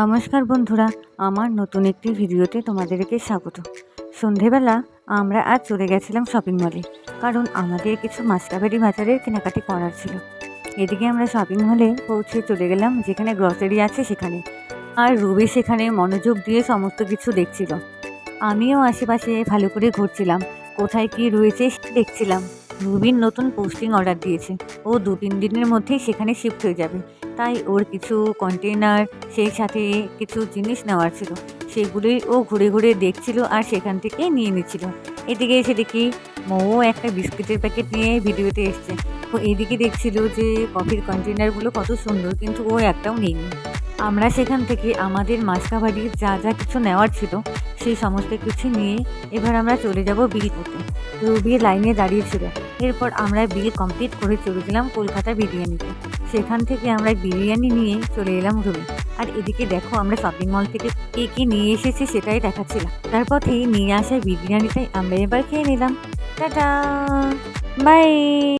নমস্কার বন্ধুরা, আমার নতুন একটি ভিডিওতে তোমাদেরকে স্বাগত। সন্ধেবেলা আমরা আজ চলে গেছিলাম শপিং মলে কারণ আমাদের কিছু মাস্টাবাড়ি বাজারের কেনাকাটি করার ছিল। এদিকে আমরা শপিং মলে পৌঁছে চলে গেলাম, যেখানে গ্রসারি আছে সেখানে। আর রবি সেখানে মনোযোগ দিয়ে সমস্ত কিছু দেখছিল। আমিও আশেপাশে ভালো করে ঘুরছিলাম, কোথায় কি রয়েছে দেখছিলাম। রুবির নতুন পোস্টিং অর্ডার দিয়েছে। ও দু তিন দিনের মধ্যেই সেখানে শিফট হয়ে যাবে। তাই ওর কিছু কন্টেনার সেই সাথে কিছু জিনিস নেওয়ার ছিল। সেগুলোই ও ঘুরে ঘুরে দেখছিল আর সেখান থেকে নিয়ে নিচ্ছিল। এদিকে এসে দেখি মৌ একটা বিস্কিটের প্যাকেট নিয়ে ভিডিওতে এসছে। ও এদিকে দেখছিল যে কফির কন্টেনারগুলো কত সুন্দর, কিন্তু ও একটাও নেয়নি। আমরা সেখান থেকে আমাদের মাসকাবাড়ির যা যা কিছু নেওয়ার ছিল, সেই সমস্ত কিছু নিয়ে এবার আমরা চলে যাব বিল করতে রুবি লাইনে দাঁড়িয়েছিল এরপর আমরা বিয়ে কমপ্লিট করে চলে গেলাম কলকাতা বিরিয়ানিতে। সেখান থেকে আমরা বিরিয়ানি নিয়ে চলে এলাম রুমে আর এদিকে দেখো, আমরা শপিং মল থেকে কে কে নিয়ে এসেছি সেটাই দেখাচ্ছিলাম। তারপর থেকে নিয়ে আসা বিরিয়ানিটাই আমরা এবার খেয়ে নিলাম। টাটা! বাই